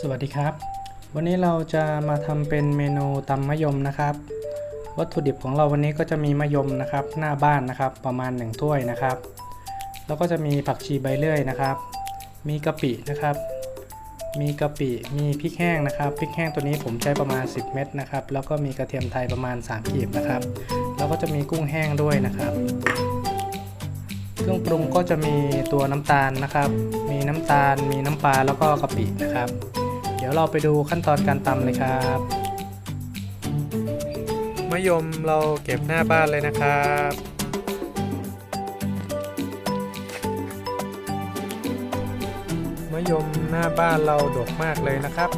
สวัสดีครับ วันนี้เราจะมาทำเป็นเมนูตำมะยมนะครับ วัตถุดิบของเราวันนี้ก็จะมีมะยมนะครับ หน้าบ้านนะครับ ประมาณ 1 ถ้วยนะครับ แล้วก็จะมีผักชีใบเลื่อยนะครับ มีกะปินะครับ มีกะปิ มีพริกแห้งนะครับ พริกแห้งตัวนี้ผมใช้ประมาณ 10 เม็ดนะครับ แล้วก็มีกระเทียมไทยประมาณ3กีบนะครับ แล้วก็จะมีกุ้งแห้งด้วยนะครับเครื่องปรุงก็จะมีตัวน้ำตาลนะครับ มีน้ำตาล มีน้ำปลา แล้วก็กะปินะครับ ดี๋ยวเราไปดูขั้นตอนการตำเลยครับมะยมเราเก็บหน้าบ้านเลยนะครับมะยมหน้าบ้านเราดกมากเลยนะครับ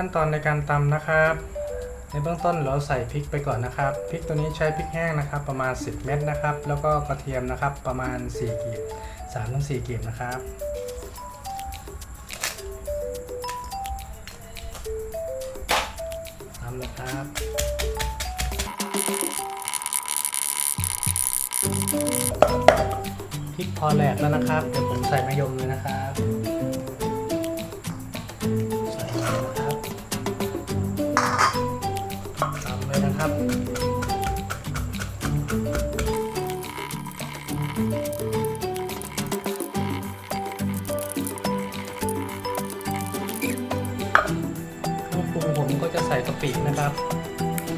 ขั้นตอนในการตำนะครับ ในเบื้องต้นเราใส่พริกไปก่อนนะครับพริกตัวนี้ใช้พริกแห้งนะครับ ประมาณ 10 เม็ดนะครับ แล้วก็กระเทียมนะครับประมาณ4กีบ3ถึง4กีบนะครับตำเลยครับพริกพอแหลกแล้วนะครับ เดี๋ยวผมใส่มะยมเลยนะครับ ตามเลยนะครับเครื่องปรุงผมก็จะใส่กะปินะครับ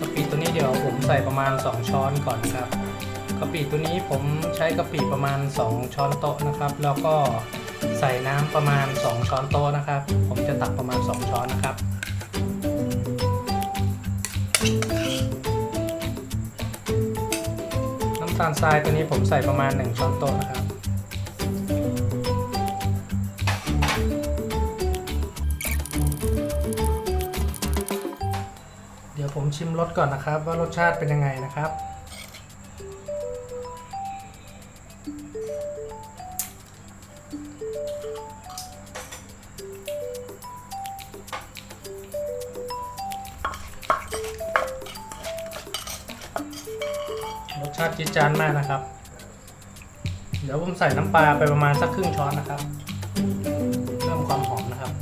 กะปิตัวนี้เดี๋ยวผมใส่ประมาณ 2 ช้อนก่อนครับกะปิตัวนี้ผมใช้กะปิประมาณ 2 ช้อนโต๊ะนะครับ แล้วก็ใส่น้ำประมาณ 2 ช้อนโต๊ะนะครับ ผมจะตักประมาณ 2 ช้อนนะครับ ตาลทรายตัวนี้ผมใส่ประมาณ 1 ช้อนโต๊ะนะครับ เดี๋ยวผมชิมรสก่อนนะครับ ว่ารสชาติเป็นยังไงนะครับ รสชาติจี๊ดจ๊านมากนะครับ เดี๋ยวผมใส่น้ำปลาไปประมาณสักครึ่งช้อนนะครับ เพิ่มความหอมนะครับ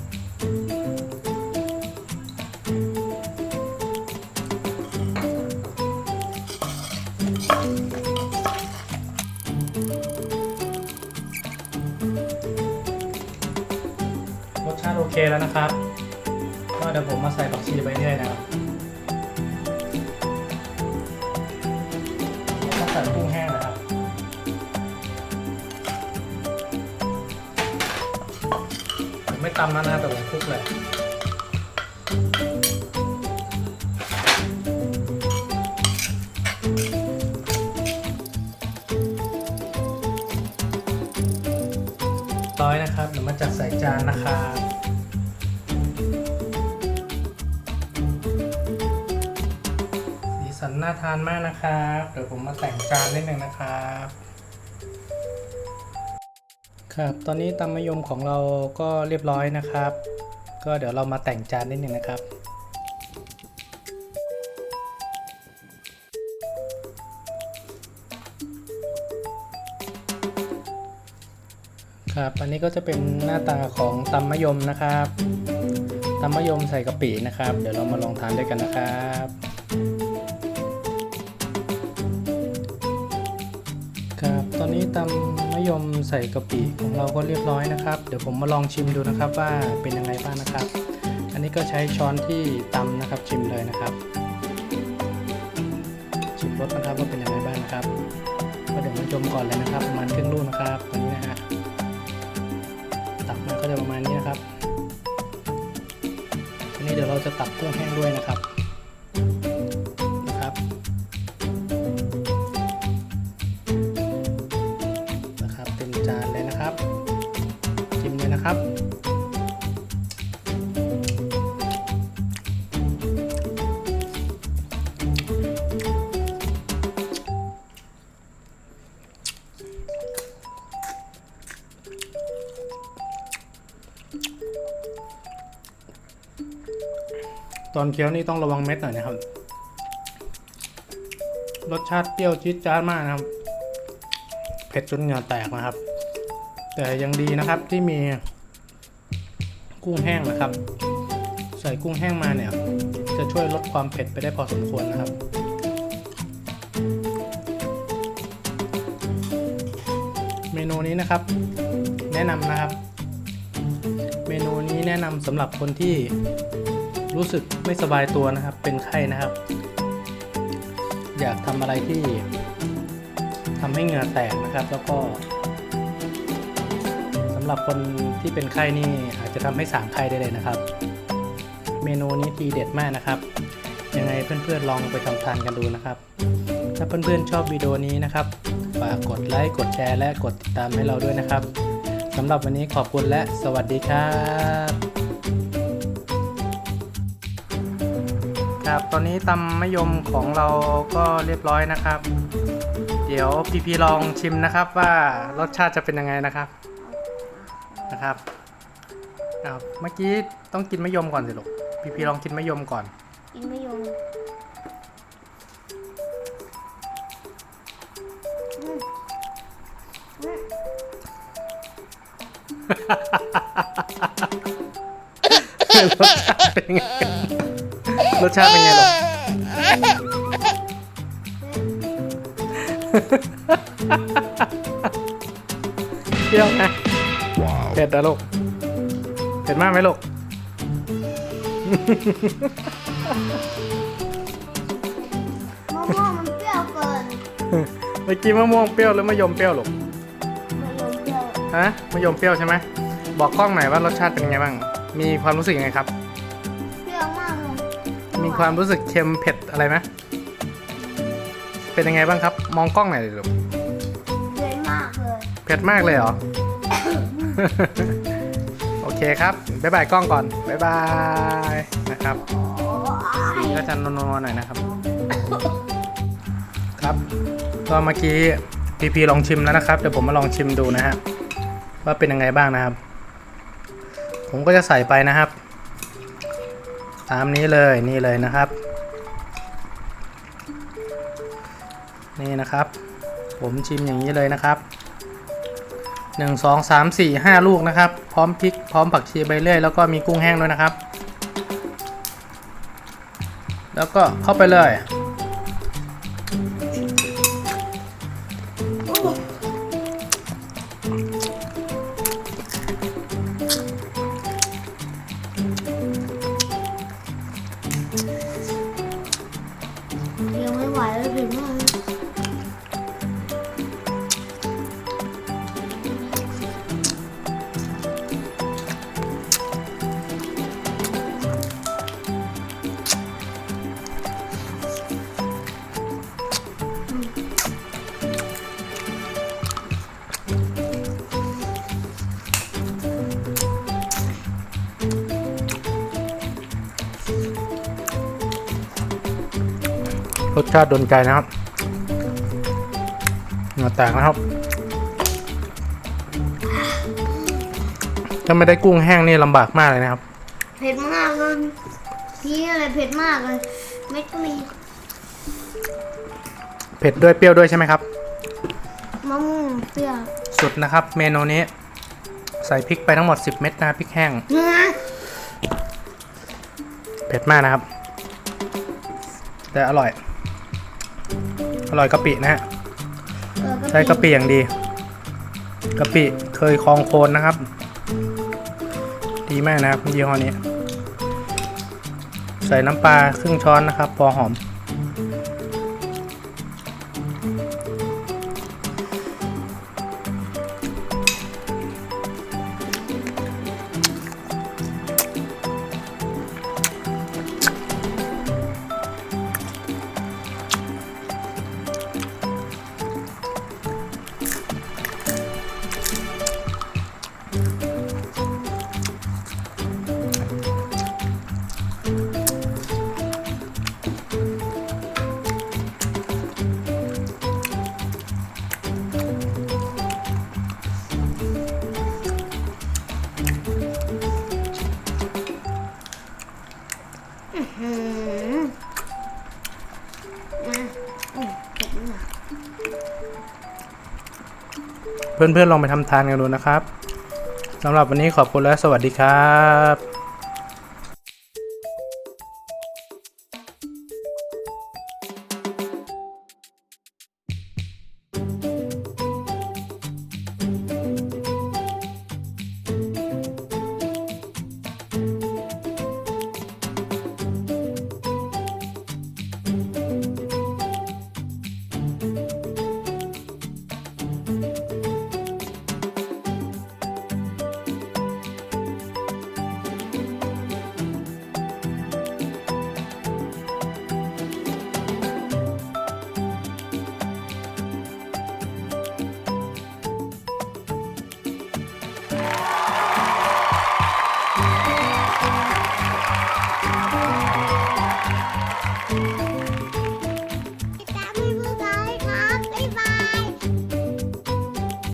รสชาติโอเคแล้วนะครับก็เดี๋ยวผมมาใส่ผักชีไปเรื่อยนะครับ แล้วก็ใส่กุ้งแห้งนะครับ ผมไม่ตำแล้วนะแต่ผมคลุกเลยร้อยนะครับเดี๋ยวมาจัดใส่จานนะครับ น่าทานมากนะครับเดี๋ยวผมมาแต่งจานนิดนึงนะครับครับตอนนี้ตำมะยมของเราก็เรียบร้อยนะครับ ก็เดี๋ยวเรามาแต่งจานนิดนึงนะครับครับอันนี้ก็จะเป็นหน้าตาของตำมะยมนะครับตำมะยมใส่กะปินะครับ เดี๋ยวเรามาลองทานด้วยกันนะครับ ตอนนี้ตำมะยมใส่กะปิของเราก็เรียบร้อยนะครับ เดี๋ยวผมมาลองชิมดูนะครับว่าเป็นยังไงบ้างนะครับ อันนี้ก็ใช้ช้อนที่ตำนะครับชิมเลยนะครับ ชิมรสนะครับว่าเป็นยังไงบ้างนะครับก็เดี๋ยวมาชมก่อนเลยนะครับประมาณครึ่งลูกนะครับตรงนี้นะฮะตักมาก็จะประมาณนี้นะครับทีนี้เดี๋ยวเราจะตักกุ้งแห้งด้วยนะครับ ตอนเคี้ยวนี่ต้องระวังเม็ดหน่อยนะครับ รสชาติเปรี้ยวจี๊ดจ๊าดมากนะครับ เผ็ดจนเหงื่อแตกนะครับ แต่ยังดีนะครับที่มีกุ้งแห้งนะครับ ใส่กุ้งแห้งมาเนี่ย จะช่วยลดความเผ็ดไปได้พอสมควรนะครับเมนูนี้นะครับ แนะนำนะครับ เมนูนี้แนะนำสำหรับคนที่ รู้สึกไม่สบายตัวนะครับ เป็นไข้นะครับ อยากทำอะไรที่ทำให้เหงื่อแตกนะครับ แล้วก็สำหรับคนที่เป็นไข้นี่อาจจะทำให้สางไข้ได้เลยนะครับ เมนูนี้ทีเด็ดมากนะครับ ยังไงเพื่อนๆลองไปทำทานกันดูนะครับ ถ้าเพื่อนๆชอบวิดีโอนี้นะครับฝากกดไลค์กดแชร์และกดติดตามให้เราด้วยนะครับสำหรับวันนี้ขอบคุณและสวัสดีครับ ครับ ตอนนี้ตำมะยมของเราก็เรียบร้อยนะครับ เดี๋ยวพีพีลองชิมนะครับว่ารสชาติจะเป็นยังไงนะครับนะครับอ้าวเมื่อกี้ต้องกินมะยมก่อนสิลูกพีพีลองกินมะยมก่อน กินไม่ยอมอืมอืมรสชาติเป็นไง รสชาติเป็นไงลูกเปรี้ยวนะเผ็ดนะลูกเผ็ดมากไหมลูกมะม่วงมันเปรี้ยวเกินเมื่อกี้มะม่วงเปรี้ยวหรือมะยมเปรี้ยวลูกมะยมเปรี้ยวฮะมะยมเปรี้ยวใช่ไหมบอกกล้องหน่อยว่ารสชาติเป็นยังไงบ้าง มีความรู้สึกยังไงครับ มีความรู้สึกเค็มเผ็ดอะไรไหมเป็นยังไงบ้างครับ มองกล้องหน่อยดิลูกเผ็ดมากเลยเผ็ดมากเลยเหรอ โอเคครับ บ๊ายบายกล้องก่อน บ๊ายบายนะครับโอ้ยก็จะนัวๆหน่อยนะครับ ครับ ก็เมื่อกี้พีพีลองชิมแล้วนะครับ เดี๋ยวผมมาลองชิมดูนะฮะว่าเป็นยังไงบ้างนะครับ ผมก็จะใส่ไปนะครับ ตามนี้เลยนี่เลยนะครับ นี่นะครับ ผมชิมอย่างนี้เลยนะครับหนึ่งสองสามสี่ห้าลูกนะครับ พร้อมพริกพร้อมผักชีใบเลื่อยแล้วก็มีกุ้งแห้งด้วยนะครับ แล้วก็เข้าไปเลย รสชาติโดนใจนะครับเหงื่อแตกนะครับ ถ้าไม่ได้กุ้งแห้งนี่ลำบากมากเลยนะครับ เผ็ดมากเลยพี่อะไรเผ็ดมากเลยเม็ดก็มีเผ็ดด้วยเปรี้ยวด้วยใช่ไหมครับมะม่วงเปรี้ยวสุดนะครับ เมนูนี้ ใส่พริกไปทั้งหมด 10 เม็ดนะพริกแห้ง เนื้อเผ็ดมากนะครับ แต่อร่อย อร่อยกะปินะฮะเออใช้กะปิอย่างดีกะปิเคยคลองโคนนะครับ ดีมากนะครับยี่ห้อนี้ ใส่น้ำปลาครึ่งช้อนนะครับ พอหอม เพื่อนๆลองไปทำทานกันดูนะครับสำหรับวันนี้ขอบคุณและสวัสดีครับ